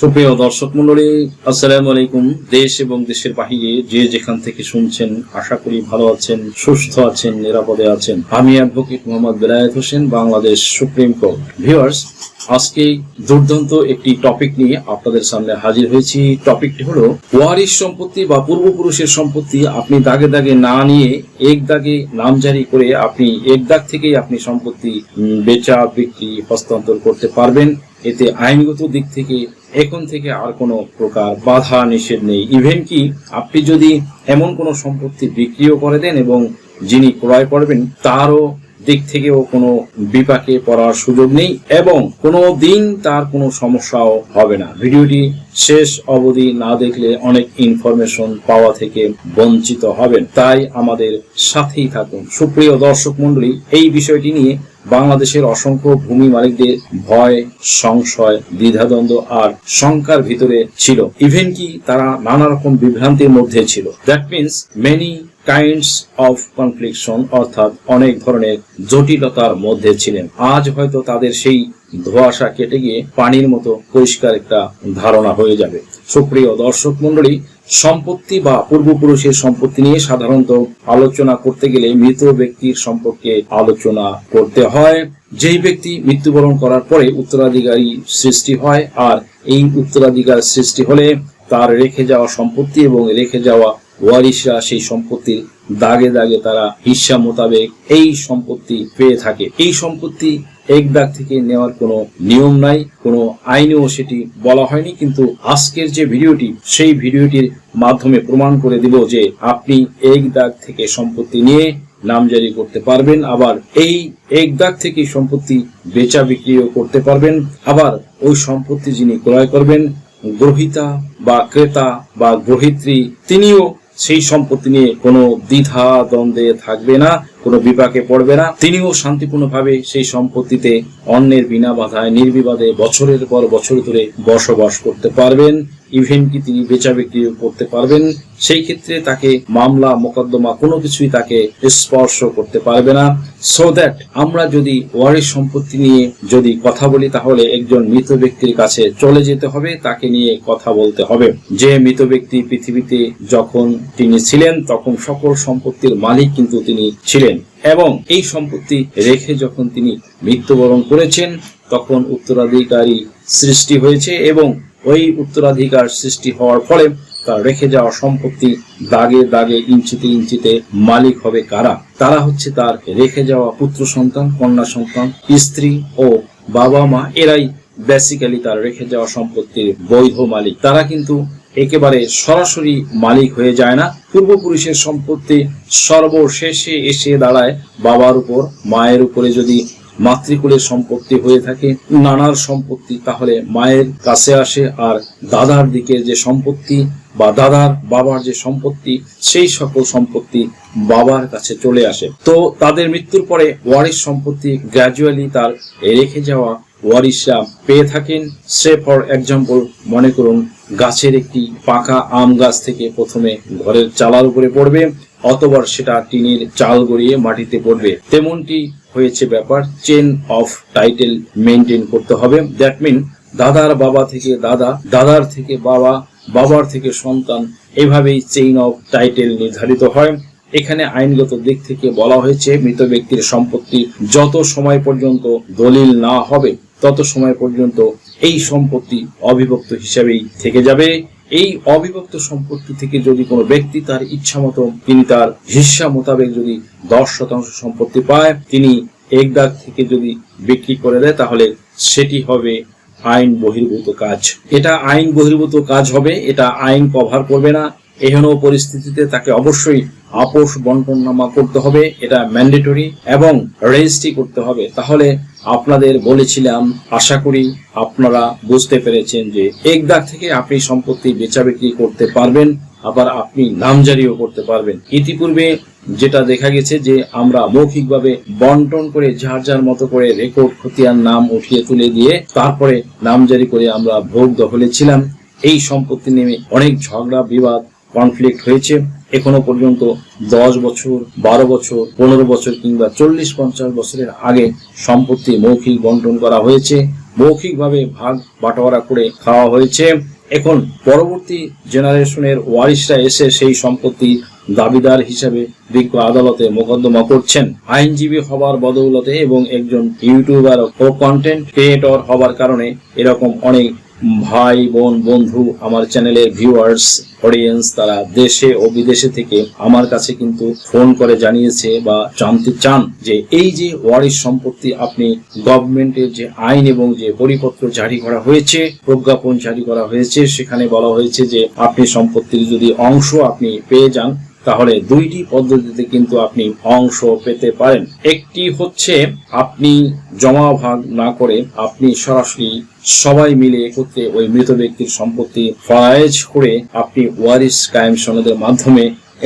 সুপ্রিয় দর্শক মন্ডলী আসসালামু আলাইকুম। দেশ এবং দেশের বাহিরে যে যেখান থেকে শুনছেন, আশা করি ভালো আছেন, সুস্থ আছেন, নিরাপদে আছেন। আমি advocate Mohammad Belayet Hossain, Bangladesh Supreme Court. Viewers, আজকে দুর্দান্ত একটি টপিক নিয়ে আপনাদের সামনে হাজির হয়েছি। টপিকটি হলো, ওয়ারিশ সম্পত্তি বা পূর্বপুরুষের সম্পত্তি আপনি দাগে দাগে না নিয়ে, এক দাগে নামজারি করে আপনি এক দাগ থেকেই আপনি সম্পত্তি বেচা, বিক্রি, হস্তান্তর করতে পারবেন। এতে আইনগত দিক থেকে এখন থেকে আর কোনো প্রকার বাধা নিষেধ নেই। ইভেন কি, আপনি যদি এমন কোনো সম্পত্তি বিক্রিও করে দেন এবং যিনি ক্রয় করবেন, তারও দিক থেকেও কোনো বিপাকে পড়ার সুযোগ নেই এবং কোনো দিন তার কোনো সমস্যাও হবে না। ভিডিওটি শেষ অবধি না দেখলে অনেক ইনফরমেশন পাওয়া থেকে বঞ্চিত হবেন। তাই আমাদের সাথেই থাকুন। সুপ্রিয় দর্শক মণ্ডলী, এই বিষয়টি নিয়ে বাংলাদেশের অসংখ্য ভূমি মালিকদের ভয়, সংশয়, দ্বিধাদ্বন্দ্ব আর শঙ্কার ভিতরে ছিল। ইভেন কি তারা নানা রকম বিভ্রান্তির মধ্যে ছিল। That means many kinds of confliction অর্থাৎ অনেক ধরনের জটিলতার মধ্যে ছিলেন। আজ হয়তো তাদের সেই ধোঁয়াশা কেটে গিয়ে পানির মতো পরিষ্কার একটা ধারণা হয়ে যাবে। সুপ্রিয় দর্শক মন্ডলী সম্পত্তি বা পূর্বপুরুষের সম্পত্তি নিয়ে সাধারণত আলোচনা করতে গেলে মৃত ব্যক্তির সম্পর্কে আলোচনা করতে হয়। যেই ব্যক্তি মৃত্যুবরণ করার পরে উত্তরাধিকারী সৃষ্টি হয় আর এই উত্তরাধিকার সৃষ্টি হলে তার রেখে যাওয়া সম্পত্তি এবং রেখে যাওয়া ওয়ারিশরা সেই সম্পত্তির দাগে দাগে তারা হিস্সা মোতাবেক এই সম্পত্তি পেয়ে থাকে। এই সম্পত্তি এক দাগ থেকে নেওয়ার কোনো নিয়ম নাই, কোনো আইনেও সেটি বলা হয়নি, কিন্তু আজকের যে ভিডিওটি, সেই ভিডিওটির মাধ্যমে প্রমাণ করে দিব যে আপনি এক দাগ থেকে সম্পত্তি নিয়ে নামজারি করতে পারবেন, আবার এই এক দাগ থেকে সম্পত্তি বেচা বিক্রিও করতে পারবেন, আবার ওই সম্পত্তি যিনি ক্রয় করবেন, গ্রহিতা বা ক্রেতা বা গ্রহিত্রী, তিনিও সেই সম্পত্তি নিয়ে কোনো দ্বিধা দ্বন্দ্বে থাকবে না। কোনো বিপাকে পড়বে না। তিনিও শান্তিপূর্ণভাবে সেই সম্পত্তিতে অন্যের বিনা বাধায় নির্বিবাদে বছরের পর বছর ধরে বসবাস করতে পারবেন। ইভেন কি তিনি বেচা বিক্রি করতে পারবেন। সেই ক্ষেত্রে তাকে মামলা, মোকদ্দমা কোনো কিছুই তাকে স্পর্শ করতে পারবে না। সো দ্যাট আমরা যদি ওয়ারিশ সম্পত্তি নিয়ে যদি কথা বলি, তাহলে একজন মৃত ব্যক্তির কাছে চলে যেতে হবে, তাকে নিয়ে কথা বলতে হবে। যে মৃত ব্যক্তি পৃথিবীতে যখন তিনি ছিলেন, তখন সকল সম্পত্তির মালিক কিন্তু তিনি ছিলেন। এবং এই সম্পত্তি রেখে যখন তিনি মৃত্যুবরণ করেছেন, তখন উত্তরাধিকারী সৃষ্টি হয়েছে এবং ওই উত্তরাধিকার সৃষ্টি হওয়ার ফলে তার রেখে যাওয়া সম্পত্তি দাগে দাগে, ইঞ্চিতে ইঞ্চিতে মালিক হবে কারা? তারা হচ্ছে তার রেখে যাওয়া পুত্র সন্তান, কন্যা সন্তান, স্ত্রী ও বাবা মা এরাই বেসিক্যালি তার রেখে যাওয়া সম্পত্তির বৈধ মালিক। তারা কিন্তু একেবারে সরাসরি মালিক হয়ে যায় না। পূর্বপুরুষের সম্পত্তি সর্বশেষে এসে দাঁড়ায় বাবার উপর। মায়ের উপরে যদি মাতৃকুলের সম্পত্তি হয়ে থাকে, নানার সম্পত্তি, তাহলে মায়ের কাছে আসে আর দাদার দিকের যে সম্পত্তি বা দাদার বাবার যে সম্পত্তি, সেই সকল সম্পত্তি বাবার কাছে চলে আসে। তো তাদের মৃত্যুর পরে ওয়ারিশ সম্পত্তি গ্র্যাজুয়ালি তার রেখে যাওয়া ওয়ারিশরা পেয়ে থাকেন। সে ফর এক্সাম্পল মনে করুন, গাছের একটি পাকা আম গাছ থেকে প্রথমে ঘরের চালার উপরে পড়বে, অতবার সেটা টিনের চাল গড়িয়ে মাটিতে পড়বে। তেমনটি হয়েছে ব্যাপার চেন অফ টাইটেল মেনটেন করতে হবে। দ্যাট মিন দাদার বাবা থেকে দাদা, দাদার থেকে বাবা, বাবার থেকে সন্তান, এভাবেই চেইন অফ টাইটেল নির্ধারিত হয়। এখানে আইনগত দিক থেকে বলা হয়েছে, মৃত ব্যক্তির সম্পত্তি যত সময় পর্যন্ত দলিল না হবে তত সময় পর্যন্ত এই সম্পত্তি অবিভক্ত হিসাবেই থেকে যাবে। এই অবিভক্ত সম্পত্তি থেকে যদি কোনো ব্যক্তি তার ইচ্ছা মতো তিনি তার হিস্সা মোতাবেক যদি দশ শতাংশ সম্পত্তি পায়, তিনি এক দাগ থেকে যদি বিক্রি করে দেয়, তাহলে সেটি হবে আইন বহির্ভূত কাজ। এটা আইন বহির্ভূত কাজ হবে, এটা আইন কভার করবে না। এহেন পরিস্থিতিতে তাকে অবশ্যই আপোষ বন্টননামা করতে হবে, এটা ম্যান্ডেটরি এবং রেজিস্ট্রি করতে হবে। তাহলে আপনাদের বলেছিলাম, আশা করি আপনারা বুঝতে পেরেছেন যে এক দাগ থেকে আপনি সম্পত্তি বেচা বিক্রি করতে পারবেন, আবার আপনি নামজারিও করতে পারবেন। ইতিপূর্বে যেটা দেখা গেছে যে আমরা মৌখিকভাবে বন্টন করে যার যার মতো করে রেকর্ড খতিয়ান নাম উঠিয়ে তুলে দিয়ে তারপরে নামজারি করে আমরা ভোগ দখলে ছিলাম। এই সম্পত্তি নেমে অনেক ঝগড়া, বিবাদ, কনফ্লিক্ট হয়েছে। এখনও পর্যন্ত দশ বছর, বারো বছর, পনেরো বছর কিংবা চল্লিশ, পঞ্চাশ বছরের আগে সম্পত্তি মৌখিক বন্টন করা হয়েছে। মৌখিকভাবে ভাগ বাটোয়ারা করে খাওয়া হয়েছে। এখন পরবর্তী জেনারেশনের ওয়ারিশরা এসে সেই সম্পত্তি দাবিদার হিসেবে বিজ্ঞ আদালতে মোকদ্দমা করছেন। আইনজীবী হবার বদৌলতে এবং একজন ইউটিউবার ও কন্টেন্ট ক্রিয়েটর হবার কারণে এরকম অনেক ভাই, বোন, বন্ধু, আমার চ্যানেলের ভিউয়ার্স অডিয়েন্স তারা দেশে ও বিদেশে থেকে আমার কাছে কিন্তু ফোন করে জানিয়েছে বা জানতে চান যে এই যে ওয়ারিশ সম্পত্তি আপনি গভর্নমেন্টের যে আইন এবং যে পরিপত্র জারি করা হয়েছে, প্রজ্ঞাপন জারি করা হয়েছে, সেখানে বলা হয়েছে যে আপনি সম্পত্তির যদি অংশ আপনি পেয়ে যান তাহলে দুইটি পদ্ধতিতে কিন্তু আপনি অংশ পেতে পারেন। একটি হচ্ছে আপনি জমা ভাগ না করে আপনি সরাসরি সবাই মিলে একত্রে ওই মৃত ব্যক্তির সম্পত্তি ফরায়েজ করে আপনি ওয়ারিস কায়েম সনদের মাধ্যমে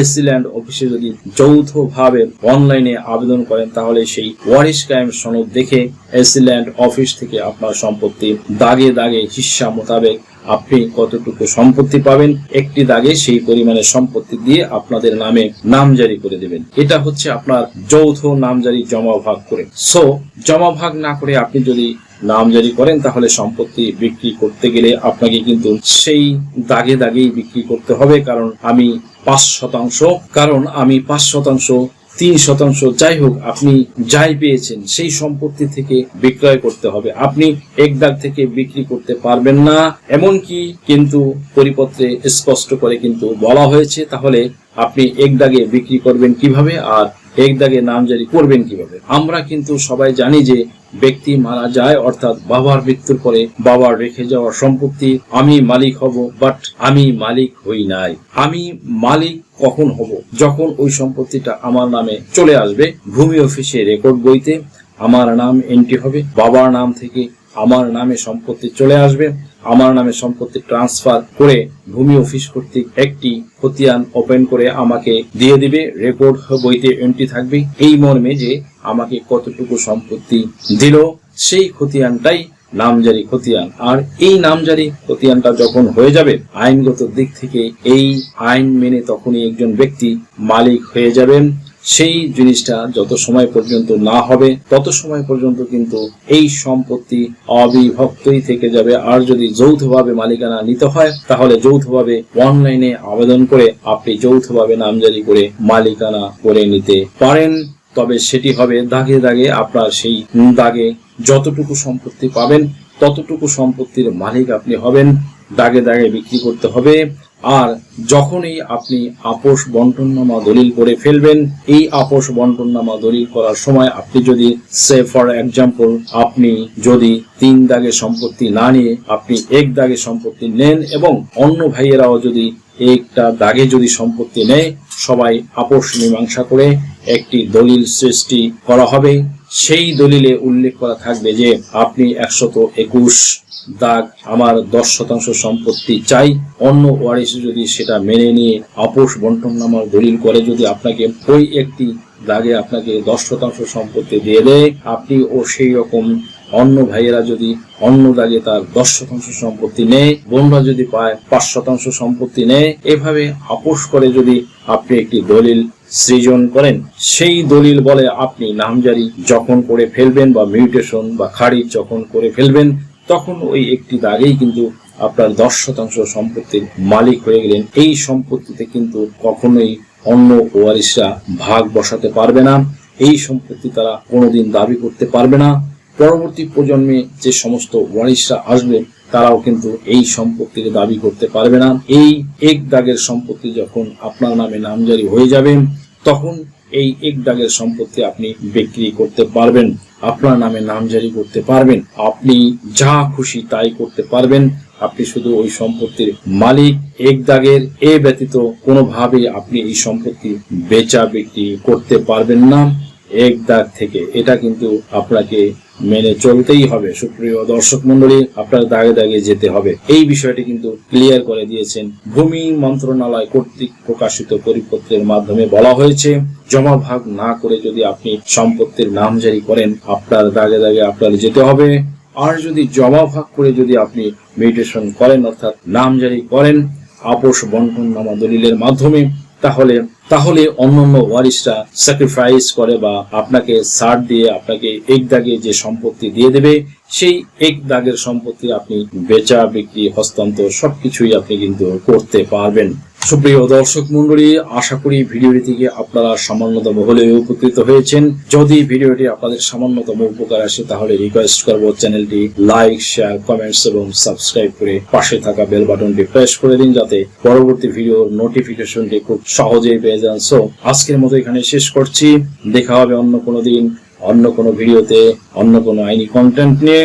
এসিল্যান্ড অফিসে যদি যৌথভাবে অনলাইনে আবেদন করেন, তাহলে সেই ওয়ারিস কায়েম সনদ দেখে এসিল্যান্ড অফিস থেকে আপনার সম্পত্তি দাগে দাগে হিস্সা মোতাবেক আপনি কতটুকু সম্পত্তি পাবেন, একটি দাগে সেই পরিমাণের সম্পত্তি দিয়ে আপনাদের নামে নামজারি করে দেবেন। এটা হচ্ছে আপনার যৌথ নামজারি জমা ভাগ করে। সো জমা ভাগ না করে আপনি যদি নামজারি করেন, তাহলে সম্পত্তি বিক্রি করতে গেলে আপনাকে কিন্তু সেই দাগে দাগেই বিক্রি করতে হবে, কারণ আমি পাঁচ শতাংশ, কারণ আমি পাঁচ শতাংশ, তিন শতাংশ, যাই হোক, আপনি যাই পেয়েছেন, সেই সম্পত্তি থেকে বিক্রয় করতে হবে। আপনি এক দাগ থেকে বিক্রি করতে পারবেন না এমন কি কিন্তু পরিপত্রে স্পষ্ট করে কিন্তু বলা হয়েছে, তাহলে আপনি এক দাগে বিক্রি করবেন কীভাবে? আর এক দাগে নামজারি করবেন কীভাবে? আমরা কিন্তু সবাই জানি যে ব্যক্তি মারা যায়, অর্থাৎ বাবার মৃত্যুর পরে বাবার রেখে যাওয়া সম্পত্তি, আমি মালিক হব বাট আমি মালিক হই নাই। আমি মালিক কখন হব? যখন ওই সম্পত্তিটা আমার নামে চলে আসবে, ভূমি অফিসে রেকর্ড বইতে আমার নাম এন্ট্রি হবে, বাবার নাম থেকে আমার নামে সম্পত্তি চলে আসবে আমার নামে সম্পত্তি ট্রান্সফার করে ভূমি অফিস কর্তৃক একটি খতিয়ান ওপেন করে আমাকে দিয়ে দিবে। রেকর্ড বইতে এন্ট্রি থাকবে। এই মর্মে যে আমাকে কতটুকু সম্পত্তি দিল, সেই খতিয়ানটাই নামজারি খতিয়ান। আর এই নামজারি খতিয়ানটা যখন হয়ে যাবে, আইনগত দিক থেকে এই আইন মেনে তখনই একজন ব্যক্তি মালিক হয়ে যাবেন। সেই জিনিসটা যত সময় পর্যন্ত না হবে, তত সময় পর্যন্ত কিন্তু এই সম্পত্তি অবিভক্তই থেকে যাবে। আর যদি যৌথভাবে মালিকানা নিতে হয়, তাহলে যৌথভাবে অনলাইনে আবেদন করে আপনি যৌথভাবে নামজারি করে মালিকানা করে নিতে পারেন। তবে সেটি হবে দাগে দাগে আপনার সেই দাগে যতটুকু সম্পত্তি পাবেন, ততটুকু সম্পত্তির মালিক আপনি হবেন। দাগে দাগে বিক্রি করতে হবে। আর যখনই আপনি আপোষ বন্টননামা দলিল করে ফেলবেন, এই আপোষ বন্টননামা দলিল করার সময় আপনি যদি সে ফর এক্সাম্পল আপনি যদি তিন দাগে সম্পত্তি না নিয়ে আপনি এক দাগে সম্পত্তি নেন এবং অন্য ভাইয়েরাও যদি একটা দাগে যদি সম্পত্তি নেয়, সবাই আপোষ মীমাংসা করে একটি দলিল সৃষ্টি করা হবে। সেই দলিলে উল্লেখ করা থাকবে যে, আপনি একশত একুশ দাগ আমার দশ শতাংশ সম্পত্তি চাই। অন্য ওয়ারিশ যদি সেটা মেনে নিয়ে আপোষ বন্টন নামার দলিল করে, যদি আপনাকে ওই একটি দাগে আপনাকে দশ শতাংশ সম্পত্তি দিয়ে দেয়, আপনি ও সেই রকম অন্য ভাইয়েরা যদি অন্য দাগে তার দশ শতাংশ সম্পত্তি নেয়, বোনরা যদি পায় পাঁচ শতাংশ সম্পত্তি নেয়, এভাবে আপোষ করে যদি আপনি একটি দলিল সৃজন করেন, সেই দলিল বলে আপনি নামজারি যখন করে ফেলবেন বা মিউটেশন বা খারিজ যখন করে ফেলবেন, তখন ওই একটি দাগেই কিন্তু আপনার দশ শতাংশ সম্পত্তির মালিক হয়ে গেলেন। এই সম্পত্তিতে কিন্তু কখনোই অন্য ওয়ারিশরা ভাগ বসাতে পারবে না। এই সম্পত্তি তারা কোনোদিন দাবি করতে পারবে না। পরবর্তী প্রজন্মে যে সমস্ত ওয়ারিশরা আসবে, তারাও কিন্তু এই সম্পত্তির দাবি করতে পারবে না। এই এক দাগের সম্পত্তি যখন আপনার নামে নামজারি হয়ে যাবে, তখন এই এক দাগের সম্পত্তি আপনি বিক্রি করতে পারবেন, আপনার নামে নামজারি করতে পারবেন, আপনি যা খুশি তাই করতে পারবেন, আপনি শুধু ওই সম্পত্তির মালিক, এক দাগের এ ব্যতীত কোনোভাবে আপনি এই সম্পত্তি বেচা বিক্রি করতে পারবেন না। এক দাগ থেকে এটা কিন্তু আপনাকে মেনে চলতেই হবে। সুপ্রিয় দর্শক মন্ডলী আপনার দাগে দাগে যেতে হবে। এই বিষয়টি কিন্তু ক্লিয়ার করে দিয়েছেন ভূমি মন্ত্রণালয় কর্তৃক প্রকাশিত পরিপত্রের মাধ্যমে বলা হয়েছে। জমা ভাগ না করে যদি আপনি সম্পত্তির নাম জারি করেন, আপনার দাগে দাগে আপনার যেতে হবে। আর যদি জমা ভাগ করে যদি আপনি মেডিটেশন করেন, অর্থাৎ নাম জারি করেন, আপোষ বন্টন নামা দলিলের মাধ্যমে তাহলে তাহলে অন্য অন্যান্য ওয়ারিশরা স্যাক্রিফাইস করে বা আপনাকে সার দিয়ে, আপনাকে এক দাগে যে সম্পত্তি দিয়ে দেবে, সেই এক দাগের সম্পত্তি আপনি বেচা, বিক্রি, হস্তান্তর সবকিছুই আপনি কিন্তু করতে পারবেন। সুপ্রিয় দর্শক মন্ডলী, আশা করি ভিডিওটি থেকে আপনারা সামান্যতম হলেও উপকৃত হয়েছেন। যদি ভিডিওটি আপনাদের সামান্যতম উপকার আসে, তাহলে রিকোয়েস্ট করব চ্যানেলটি লাইক শেয়ার কমেন্টস এবং সাবস্ক্রাইব করে পাশে থাকা বেল বাটনটি প্রেস করে দিন যাতে পরবর্তী ভিডিওর নোটিফিকেশনটি খুব সহজেই পেয়ে যান। সো আজকের মতো এখানে শেষ করছি। দেখা হবে অন্য কোনো দিন, অন্য কোনো ভিডিওতে অন্য কোনো আইনি কন্টেন্ট নিয়ে।